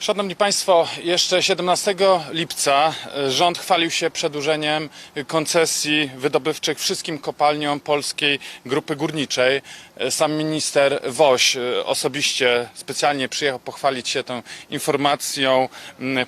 Szanowni Państwo, jeszcze 17 lipca e, rząd chwalił się przedłużeniem koncesji wydobywczych wszystkim kopalniom polskiej grupy górniczej. E, Sam minister Woś e, osobiście specjalnie przyjechał pochwalić się tą informacją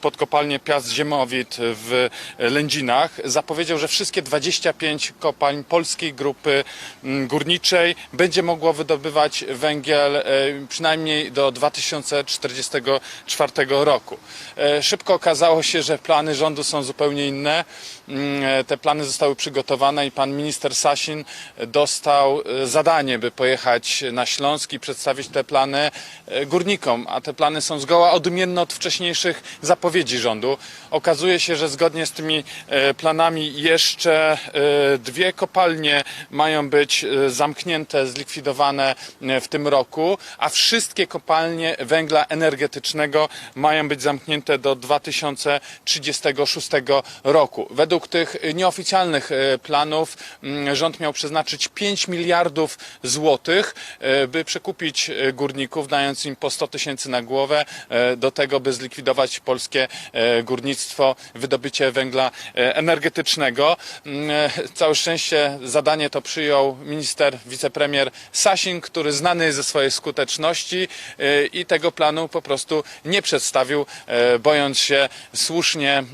pod kopalnię Piast Ziemowit w Lędzinach. Zapowiedział, że wszystkie 25 kopalń polskiej grupy górniczej będzie mogło wydobywać węgiel przynajmniej do 2044 roku. E, Szybko okazało się, że plany rządu są zupełnie inne. Mm, e, Te plany zostały przygotowane i pan minister Sasin dostał e, zadanie, by pojechać na Śląsk i przedstawić te plany e, górnikom, a te plany są zgoła odmienne od wcześniejszych zapowiedzi rządu. Okazuje się, że zgodnie z tymi planami jeszcze dwie kopalnie mają być zamknięte, zlikwidowane w tym roku, a wszystkie kopalnie węgla energetycznego mają być zamknięte do 2036 roku. Według tych nieoficjalnych e, planów mm, rząd miał przeznaczyć 5 miliardów złotych, e, by przekupić e, górników, dając im po 100 tysięcy na głowę, do tego, by zlikwidować polskie górnictwo, wydobycie węgla energetycznego. Mm, Całe szczęście zadanie to przyjął minister, wicepremier Sasin, który znany jest ze swojej skuteczności i tego planu po prostu nie przedstawił, bojąc się słusznie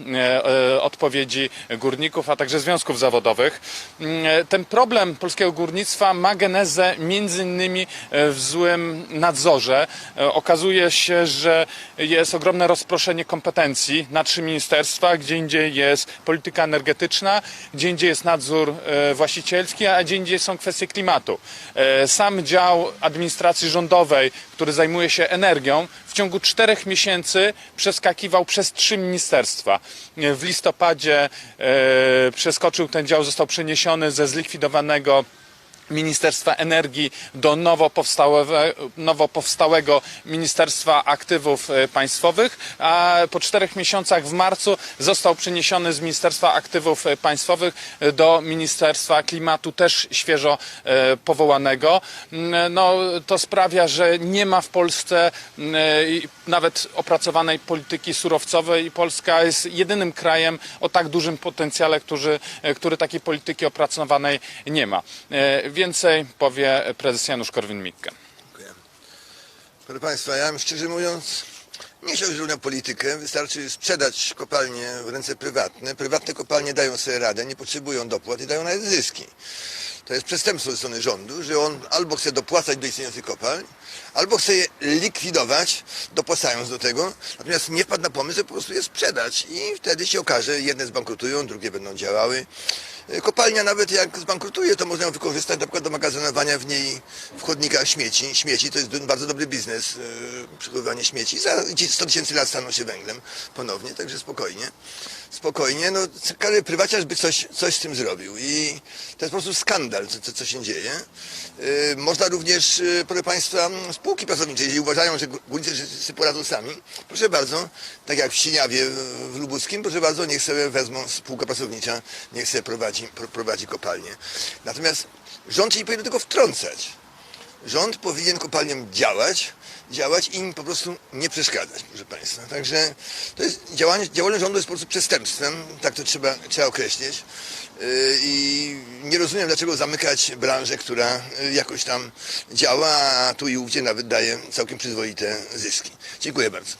odpowiedzi górników, a także związków zawodowych. Mm, Ten problem polskiego górnictwa ma genezę między innymi e, w złym nadzorze. E, Okazuje się, że jest ogromne rozproszenie kompetencji na trzy ministerstwa, gdzie indziej jest polityka energetyczna, gdzie indziej jest nadzór e, właścicielski, a gdzie indziej są kwestie klimatu. Sam dział administracji rządowej, który zajmuje się energią, w ciągu czterech miesięcy przeskakiwał przez trzy ministerstwa. W listopadzie e, przeskoczył ten dział, został przeniesiony ze zlikwidowanego Ministerstwa Energii do nowo powstałego, nowo powstałego Ministerstwa Aktywów e, Państwowych, a po czterech miesiącach w marcu został przeniesiony z Ministerstwa Aktywów e, Państwowych e, do Ministerstwa Klimatu, też świeżo powołanego. Mm, No, to sprawia, że nie ma w Polsce mm, nawet opracowanej polityki surowcowej Polska jest jedynym krajem o tak dużym potencjale, który, który takiej polityki opracowanej nie ma. Więcej powie prezes Janusz Korwin-Mikke. Proszę Państwa, ja bym szczerze mówiąc nie chciał iść na politykę. Wystarczy sprzedać kopalnie w ręce prywatne. Prywatne kopalnie dają sobie radę, nie potrzebują dopłat i dają nawet zyski. To jest przestępstwo ze strony rządu, że on albo chce dopłacać do istniejących kopalń, albo chce je likwidować, dopłacając do tego, natomiast nie wpadł na pomysł, że po prostu je sprzedać i wtedy się okaże, jedne zbankrutują, drugie będą działały. Kopalnia nawet jak zbankrutuje, to można ją wykorzystać na przykład do magazynowania w niej w chodnikach śmieci. Śmieci to jest bardzo dobry biznes, yy, przechowywanie śmieci. Za 100 tysięcy lat staną się węglem ponownie, także spokojnie. Spokojnie, no każdy prywaciarz by coś, coś z tym zrobił i to jest po prostu skandal, co, co, co się dzieje. Yy, można również, yy, proszę Państwa, spółki pracownicze, jeżeli uważają, że górnicy sobie poradzą sami, proszę bardzo, tak jak w Sieniawie w Lubuskim, proszę bardzo, niech sobie wezmą spółka pracownicza, niech sobie prowadzi, pro, prowadzi kopalnię. Natomiast rząd się nie powinien tego wtrącać. Rząd powinien kopalniom działać, działać i im po prostu nie przeszkadzać, proszę Państwa. Także to jest działanie, działalność rządu jest po prostu przestępstwem, tak to trzeba, trzeba określić. Yy, I nie rozumiem, dlaczego zamykać branżę, która yy, jakoś tam działa, a tu i ówdzie nawet daje całkiem przyzwoite zyski. Dziękuję bardzo.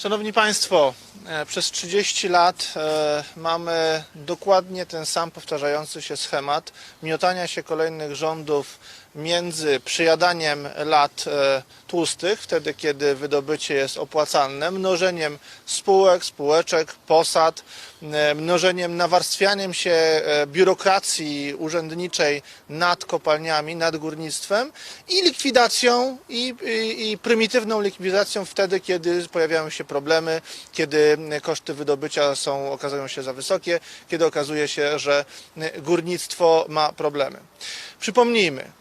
Szanowni Państwo, e, przez 30 lat e, mamy dokładnie ten sam powtarzający się schemat miotania się kolejnych rządów między przyjadaniem lat e, tłustych, wtedy kiedy wydobycie jest opłacalne, mnożeniem spółek, spółeczek, posad, e, mnożeniem, nawarstwianiem się e, biurokracji urzędniczej nad kopalniami, nad górnictwem i likwidacją i, i, i prymitywną likwidacją wtedy, kiedy pojawiają się problemy, kiedy koszty wydobycia są, okazują się za wysokie, kiedy okazuje się, że górnictwo ma problemy. Przypomnijmy,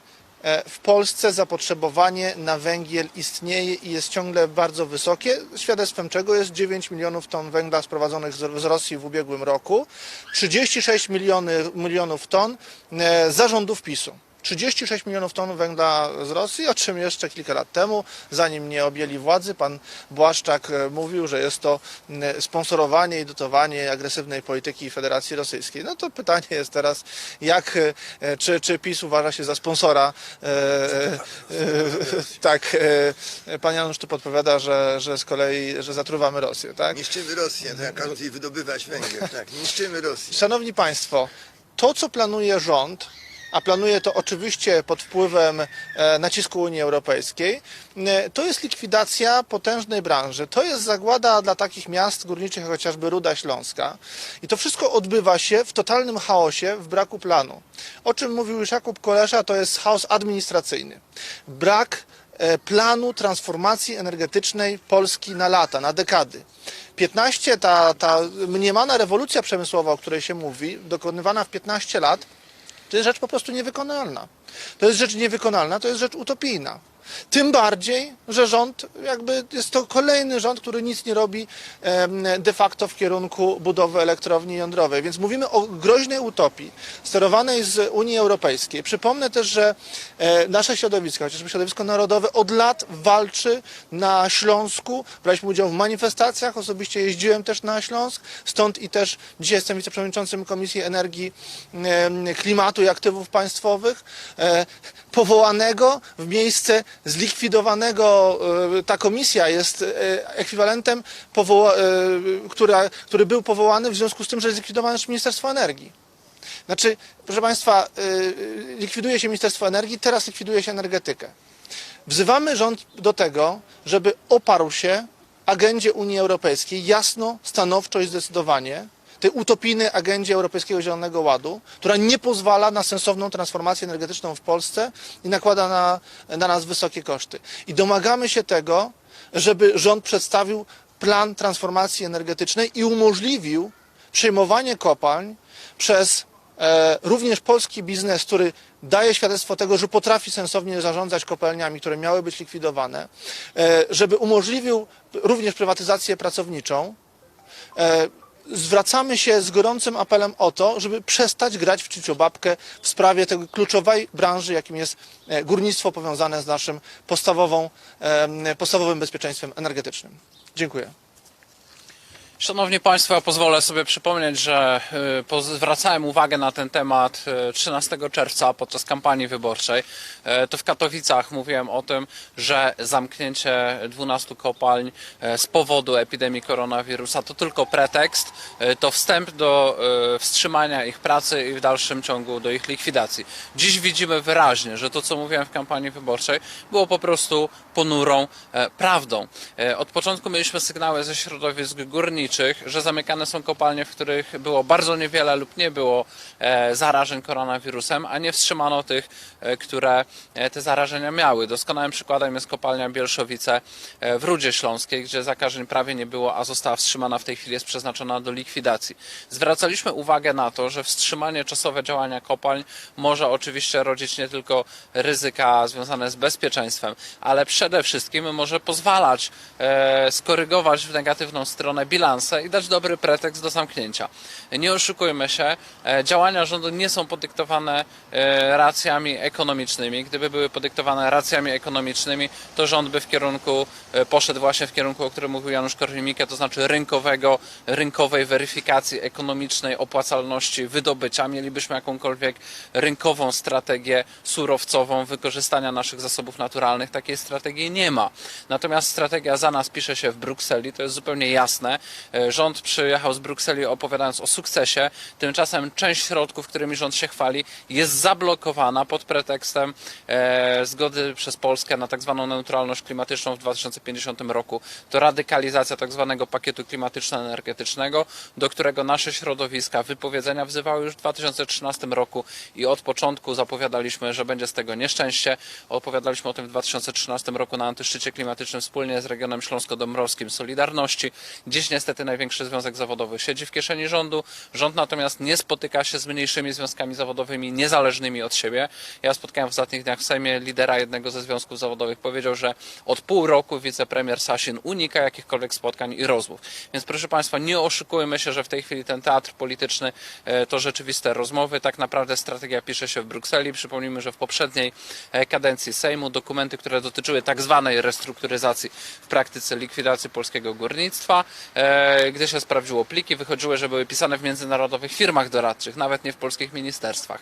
W Polsce zapotrzebowanie na węgiel istnieje i jest ciągle bardzo wysokie, świadectwem czego jest 9 milionów ton węgla sprowadzonych z z Rosji w ubiegłym roku, 36 miliony, milionów ton e, zarządów PiSu. 36 milionów ton węgla z Rosji, o czym jeszcze kilka lat temu, zanim nie objęli władzy, pan Błaszczak e, mówił, że jest to sponsorowanie i dotowanie agresywnej polityki Federacji Rosyjskiej. No to pytanie jest teraz, jak, e, czy, czy PiS uważa się za sponsora? E, tak, pan Janusz tu podpowiada, że, że z kolei, że zatruwamy Rosję, tak? Niszczymy Rosję, tak wydobywać węgiel. Tak, niszczymy Rosję. Szanowni Państwo, to co planuje rząd, a planuje to oczywiście pod wpływem e, nacisku Unii Europejskiej, e, to jest likwidacja potężnej branży. To jest zagłada dla takich miast górniczych jak chociażby Ruda Śląska. I to wszystko odbywa się w totalnym chaosie, w braku planu. O czym mówił już Jakub Kolesza, to jest chaos administracyjny. Brak e, planu transformacji energetycznej Polski na lata, na dekady. 15, ta, ta mniemana rewolucja przemysłowa, o której się mówi, dokonywana w 15 lat, to jest rzecz po prostu niewykonalna. To jest rzecz niewykonalna, to jest rzecz utopijna. Tym bardziej, że rząd, jakby jest to kolejny rząd, który nic nie robi de facto w kierunku budowy elektrowni jądrowej. Więc mówimy o groźnej utopii sterowanej z Unii Europejskiej. Przypomnę też, że e, nasze środowisko, chociażby środowisko narodowe, od lat walczy na Śląsku. Braliśmy udział w manifestacjach, osobiście jeździłem też na Śląsk, stąd i też dzisiaj jestem wiceprzewodniczącym Komisji Energii, Klimatu i Aktywów Państwowych, e, powołanego w miejsce zlikwidowanego. e, Ta komisja jest e, ekwiwalentem, e, która, który był powołany w związku z tym, że zlikwidowano Ministerstwo Energii. Znaczy, proszę Państwa, likwiduje się Ministerstwo Energii, teraz likwiduje się energetykę. Wzywamy rząd do tego, żeby oparł się agendzie Unii Europejskiej jasno, stanowczo i zdecydowanie, tej utopijnej agendzie Europejskiego Zielonego Ładu, która nie pozwala na sensowną transformację energetyczną w Polsce i nakłada na, na nas wysokie koszty. I domagamy się tego, żeby rząd przedstawił plan transformacji energetycznej i umożliwił przejmowanie kopalń przez e, również polski biznes, który daje świadectwo tego, że potrafi sensownie zarządzać kopalniami, które miały być likwidowane, e, żeby umożliwił również prywatyzację pracowniczą. E, zwracamy się z gorącym apelem o to, żeby przestać grać w ciuciobabkę w sprawie tej kluczowej branży, jakim jest e, górnictwo powiązane z naszym podstawową, podstawowym bezpieczeństwem energetycznym. Dziękuję. Szanowni Państwo, ja pozwolę sobie przypomnieć, że y, zwracałem uwagę na ten temat y, 13 czerwca podczas kampanii wyborczej. E, To w Katowicach mówiłem o tym, że zamknięcie 12 kopalń z powodu epidemii koronawirusa to tylko pretekst, to wstęp do wstrzymania ich pracy i w dalszym ciągu do ich likwidacji. Dziś widzimy wyraźnie, że to, co mówiłem w kampanii wyborczej, było po prostu ponurą e, prawdą. E, Od początku mieliśmy sygnały ze środowisk górniczych, że zamykane są kopalnie, w których było bardzo niewiele lub nie było e, zarażeń koronawirusem, a nie wstrzymano tych, e, które e, te zarażenia miały. Doskonałym przykładem jest kopalnia Bielszowice w Rudzie Śląskiej, gdzie zakażeń prawie nie było, a została wstrzymana w tej chwili, jest przeznaczona do likwidacji. Zwracaliśmy uwagę na to, że wstrzymanie czasowe działania kopalń może oczywiście rodzić nie tylko ryzyka związane z bezpieczeństwem, ale przede wszystkim może pozwalać skorygować w negatywną stronę bilanse i dać dobry pretekst do zamknięcia. Nie oszukujmy się, e, działania rządu nie są podyktowane e, racjami ekonomicznymi. Gdyby były podyktowane racjami ekonomicznymi, to rząd by w kierunku, e, poszedł właśnie w kierunku, o którym mówił Janusz Korwin-Mikke, to znaczy rynkowego, rynkowej weryfikacji ekonomicznej opłacalności wydobycia. Mielibyśmy jakąkolwiek rynkową strategię surowcową wykorzystania naszych zasobów naturalnych. Takiej strategii nie ma. Natomiast strategia za nas pisze się w Brukseli, to jest zupełnie jasne. E, Rząd przyjechał z Brukseli opowiadając o sukcesie, tymczasem część środków, którymi rząd się chwali, jest zablokowana pod pretekstem e, zgody przez Polskę na tak zwaną neutralność klimatyczną w 2050 roku. To radykalizacja tak zwanego pakietu klimatyczno-energetycznego, do którego nasze środowiska wypowiedzenia wzywały już w 2013 roku i od początku zapowiadaliśmy, że będzie z tego nieszczęście. Opowiadaliśmy o tym w 2013 roku na antyszczycie klimatycznym wspólnie z regionem śląsko-dąbrowskim Solidarności. Dziś niestety czwarty największy związek zawodowy siedzi w kieszeni rządu. Rząd natomiast nie spotyka się z mniejszymi związkami zawodowymi, niezależnymi od siebie. Ja spotkałem w ostatnich dniach w Sejmie lidera jednego ze związków zawodowych. Powiedział, że od pół roku wicepremier Sasin unika jakichkolwiek spotkań i rozmów. Więc proszę Państwa, nie oszukujmy się, że w tej chwili ten teatr polityczny e, to rzeczywiste rozmowy. Tak naprawdę strategia pisze się w Brukseli. Przypomnijmy, że w poprzedniej e, kadencji Sejmu dokumenty, które dotyczyły tak zwanej restrukturyzacji w praktyce likwidacji polskiego górnictwa, e, gdy się sprawdziło pliki, wychodziły, że były pisane w międzynarodowych firmach doradczych, nawet nie w polskich ministerstwach.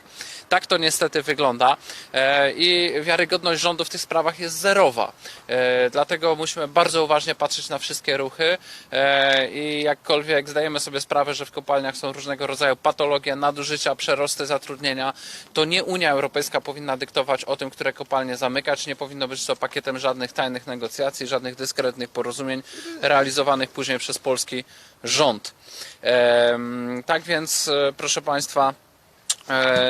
Tak to niestety wygląda e, i wiarygodność rządu w tych sprawach jest zerowa. E, Dlatego musimy bardzo uważnie patrzeć na wszystkie ruchy e, i jakkolwiek zdajemy sobie sprawę, że w kopalniach są różnego rodzaju patologie, nadużycia, przerosty zatrudnienia, to nie Unia Europejska powinna dyktować o tym, które kopalnie zamykać. Nie powinno być to pakietem żadnych tajnych negocjacji, żadnych dyskretnych porozumień realizowanych później przez polski rząd. Tak więc, e, proszę Państwa,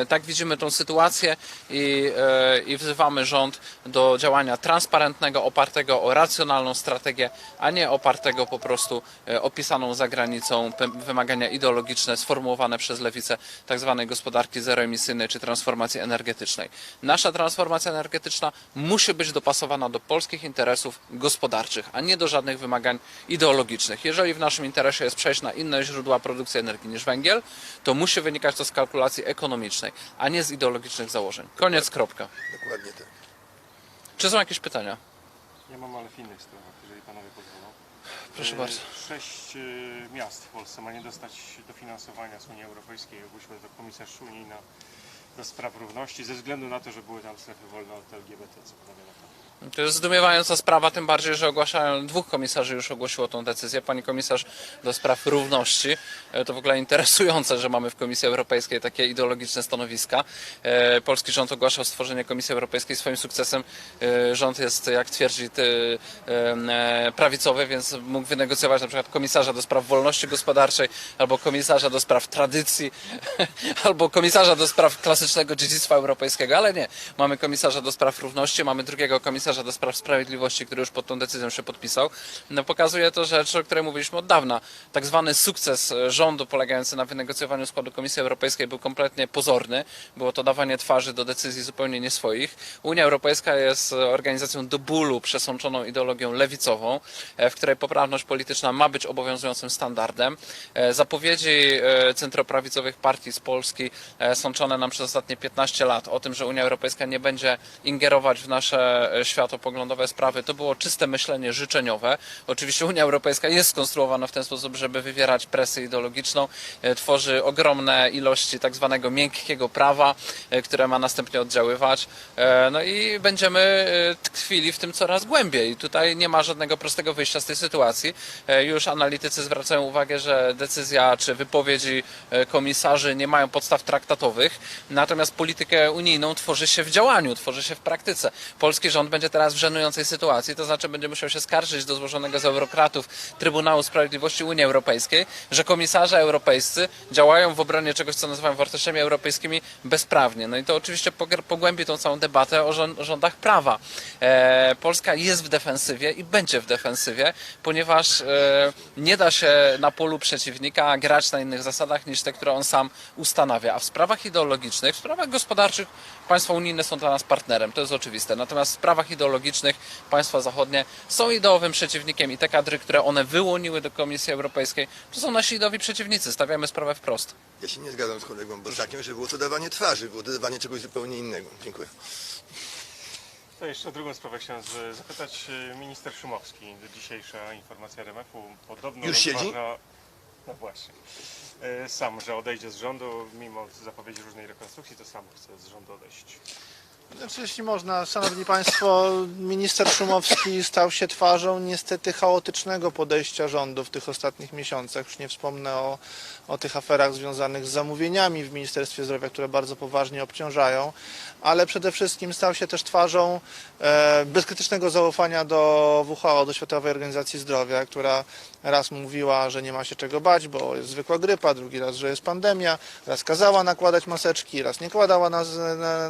Tak widzimy tą sytuację i, e, i wzywamy rząd do działania transparentnego, opartego o racjonalną strategię, a nie opartego po prostu e, opisaną za granicą wymagania ideologiczne sformułowane przez lewicę tak zwanej gospodarki zeroemisyjnej czy transformacji energetycznej. Nasza transformacja energetyczna musi być dopasowana do polskich interesów gospodarczych, a nie do żadnych wymagań ideologicznych. Jeżeli w naszym interesie jest przejść na inne źródła produkcji energii niż węgiel, to musi wynikać to z kalkulacji ekonomicznej, a nie z ideologicznych założeń. Koniec, kropka. Dokładnie tak. Czy są jakieś pytania? Ja mam ale w innych sprawach, jeżeli panowie pozwolą. Proszę E, bardzo. Sześć e, miast w Polsce ma nie dostać dofinansowania z Unii Europejskiej. Ogłosiła to komisarz unijna do spraw równości ze względu na to, że były tam strefy wolne od LGBT. Co panowie na to? To jest zdumiewająca sprawa, tym bardziej, że ogłaszają, dwóch komisarzy już ogłosiło tą decyzję. Pani komisarz do spraw równości. E, To w ogóle interesujące, że mamy w Komisji Europejskiej takie ideologiczne stanowiska. E, Polski rząd ogłaszał stworzenie Komisji Europejskiej swoim sukcesem. E, Rząd jest, jak twierdzi, prawicowy, więc mógł wynegocjować na przykład komisarza do spraw wolności gospodarczej, albo komisarza do spraw tradycji, albo komisarza do spraw klasycznego dziedzictwa europejskiego, ale nie. Mamy komisarza do spraw równości, mamy drugiego komisarza do spraw sprawiedliwości, który już pod tą decyzją się podpisał. No, pokazuje to rzecz, o której mówiliśmy od dawna. Tak zwany sukces e, rządu polegający na wynegocjowaniu składu Komisji Europejskiej był kompletnie pozorny. Było to dawanie twarzy do decyzji zupełnie nie swoich. Unia Europejska jest e, organizacją do bólu przesączoną ideologią lewicową, e, w której poprawność polityczna ma być obowiązującym standardem. Zapowiedzi centroprawicowych partii z Polski sączone nam przez ostatnie 15 lat o tym, że Unia Europejska nie będzie ingerować w nasze światopoglądowe sprawy, to było czyste myślenie życzeniowe. Oczywiście Unia Europejska jest skonstruowana w ten sposób, żeby wywierać presję ideologiczną, e, tworzy ogromne ilości tak zwanego miękkiego prawa, e, które ma następnie oddziaływać. E, No i będziemy tkwili w tym coraz głębiej. Tutaj nie ma żadnego prostego wyjścia z tej sytuacji. Już analitycy zwracają uwagę, że decyzja czy wypowiedzi komisarzy nie mają podstaw traktatowych, natomiast politykę unijną tworzy się w działaniu, tworzy się w praktyce. Polski rząd będzie teraz w żenującej sytuacji, to znaczy będzie musiał się skarżyć do złożonego z eurokratów Trybunału Sprawiedliwości Unii Europejskiej, że komisarze europejscy działają w obronie czegoś, co nazywam wartościami europejskimi bezprawnie. No i to oczywiście pogłębi tą całą debatę o rząd- rządach prawa. E, Polska jest w defensywie i będzie w defensywie, ponieważ e, nie da się na polu przeciwnika grać na innych zasadach niż te, które on sam ustanawia. A w sprawach ideologicznych, w sprawach gospodarczych państwa unijne są dla nas partnerem, to jest oczywiste. Natomiast w sprawach ideologicznych państwa zachodnie są ideowym przeciwnikiem i te kadry, które one wyłoniły do Komisji Europejskiej, to są nasi ideowi przeciwnicy. Stawiamy sprawę wprost. Ja się nie zgadzam z kolegą Bosakiem, że było to dawanie twarzy, było to dawanie czegoś zupełnie innego. Dziękuję. To jeszcze o drugą sprawę chciałem z- zapytać. e, Minister Szumowski, dzisiejsza informacja RMF-u, podobno Już siedzi? rozważa- No właśnie. E, Sam, że odejdzie z rządu, mimo zapowiedzi różnej rekonstrukcji, to sam chce z rządu odejść. Znaczy, jeśli można, Szanowni Państwo, minister Szumowski stał się twarzą niestety chaotycznego podejścia rządu w tych ostatnich miesiącach. Już nie wspomnę o, o tych aferach związanych z zamówieniami w Ministerstwie Zdrowia, które bardzo poważnie obciążają, ale przede wszystkim stał się też twarzą e, bezkrytycznego zaufania do WHO, do Światowej Organizacji Zdrowia, która raz mówiła, że nie ma się czego bać, bo jest zwykła grypa, drugi raz, że jest pandemia, raz kazała nakładać maseczki, raz nie kładała na,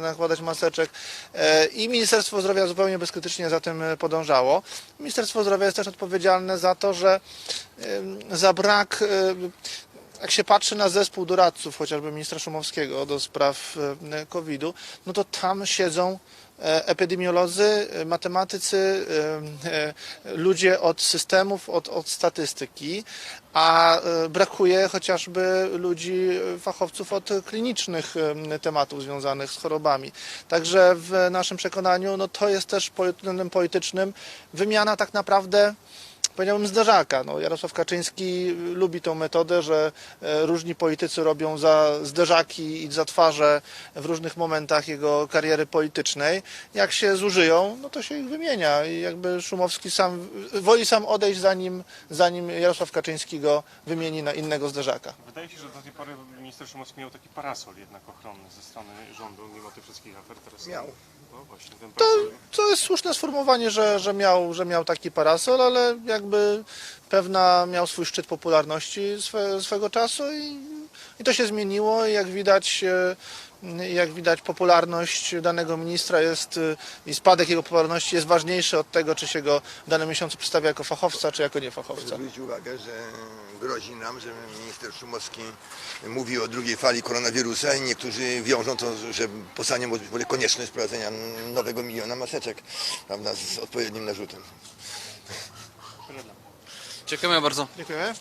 nakładać maseczek E, i Ministerstwo Zdrowia zupełnie bezkrytycznie za tym e, podążało. Ministerstwo Zdrowia jest też odpowiedzialne za to, że za brak em, jak się patrzy na zespół doradców, chociażby ministra Szumowskiego do spraw e, COVID-u, no to tam siedzą e, epidemiolodzy, e, matematycy, ludzie od systemów, od, od statystyki, a brakuje chociażby ludzi, fachowców od klinicznych tematów związanych z chorobami. Także w naszym przekonaniu no to jest też pod politycznym wymiana tak naprawdę powiedziałbym zderzaka. No, Jarosław Kaczyński lubi tą metodę, że e, różni politycy robią za zderzaki i za twarze w różnych momentach jego kariery politycznej. Jak się zużyją, no to się ich wymienia i jakby Szumowski sam woli sam odejść zanim, zanim Jarosław Kaczyński go wymieni na innego zderzaka. Wydaje się, że do tej pory minister Szumowski miał taki parasol jednak ochronny ze strony rządu, mimo tych wszystkich afer. Teraz Miał. No właśnie, To, to jest słuszne sformułowanie, że, że, miał, że miał taki parasol, ale jakby pewna miał swój szczyt popularności swe, swego czasu i, i to się zmieniło i jak widać e, jak widać popularność danego ministra jest e, i spadek jego popularności jest ważniejszy od tego, czy się go w danym miesiącu przedstawia jako fachowca, czy jako niefachowca. Zwróć uwagę, że grozi nam, że minister Szumowski mówi o drugiej fali koronawirusa i niektórzy wiążą to, że powstanie może być konieczność wprowadzenia nowego miliona maseczek prawda, z odpowiednim narzutem. Dziękujemy bardzo. Dziękujemy.